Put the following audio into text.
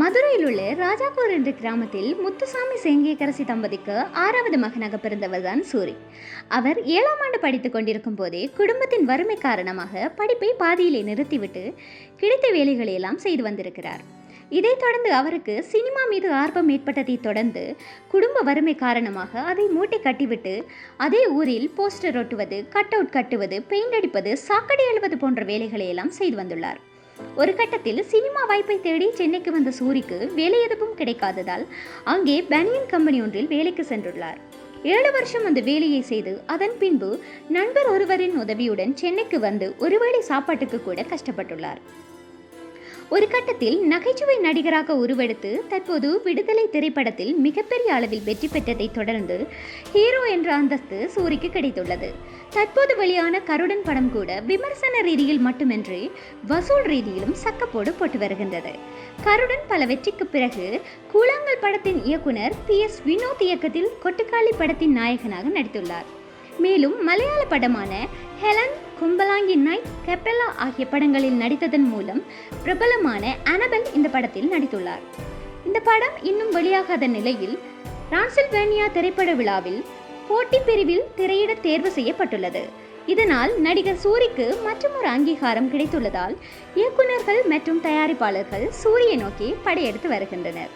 மதுரையில் உள்ள ராஜாபூர் என்ற கிராமத்தில் முத்துசாமி செங்கியக்கரசி தம்பதிக்கு ஆறாவது மகனாக பிறந்தவர் தான் சூரி. அவர் ஏழாம் ஆண்டு படித்துக் கொண்டிருக்கும் போதே குடும்பத்தின் வறுமை காரணமாக படிப்பை பாதியிலே நிறுத்திவிட்டு கிடைத்த வேலைகளை எல்லாம் செய்து வந்திருக்கிறார். இதைத் தொடர்ந்து அவருக்கு சினிமா மீது ஆர்வம் ஏற்பட்டதை தொடர்ந்து குடும்ப வறுமை காரணமாக அதை மூட்டை கட்டிவிட்டு அதே ஊரில் போஸ்டர் ஒட்டுவது கட் அவுட் கட்டுவது பெயிண்ட் அடிப்பது சாக்கடை எழுவது போன்ற வேலைகளை எல்லாம் செய்து வந்துள்ளார். ஒரு கட்டத்தில் சினிமா வாய்ப்பை தேடி சென்னைக்கு வந்த சூரிக்கு வேலை எதுவும் கிடைக்காததால் அங்கே பனியன் கம்பெனி ஒன்றில் வேலைக்கு சென்றுள்ளார். ஏழு வருஷம் அந்த வேலையை செய்து அதன் பின்பு நண்பர் ஒருவரின் உதவியுடன் சென்னைக்கு வந்து ஒருவேளை சாப்பாட்டுக்கு கூட கஷ்டப்பட்டுள்ளார். ஒரு கட்டத்தில் நகைச்சுவை நடிகராக உருவெடுத்து தற்போது விடுதலை திரைப்படத்தில் மிகப்பெரிய அளவில் வெற்றி பெற்றதை தொடர்ந்து ஹீரோ என்ற அந்தஸ்து சூரிக்கு கிடைத்துள்ளது. தற்போது வெளியான கருடன் படம் கூட விமர்சன ரீதியில் மட்டுமின்றி வசூல் ரீதியிலும் சக்கப்போடு போட்டு வருகின்றது. கருடன் பல வெற்றிக்கு பிறகு கூழாங்கல் படத்தின் இயக்குனர் பி. எஸ். வினோத் இயக்கத்தில் கொட்டுக்காளி படத்தின் நாயகனாக நடித்துள்ளார். மேலும் மலையாள படமான ஹெலன் கும்பலாங்கி நைட் கெப்பெல்லா ஆகிய படங்களில் நடித்ததன் மூலம் பிரபலமான அனபல் இந்த படத்தில் நடித்துள்ளார். இந்த படம் இன்னும் வெளியாகாத நிலையில் டிரான்சில்வேனியா திரைப்பட விழாவில் போட்டி பிரிவில் திரையிட தேர்வு செய்யப்பட்டுள்ளது. இதனால் நடிகர் சூரிக்கு மற்றொரு அங்கீகாரம் கிடைத்துள்ளதால் இயக்குநர்கள் மற்றும் தயாரிப்பாளர்கள் சூரியை நோக்கி படையெடுத்து வருகின்றனர்.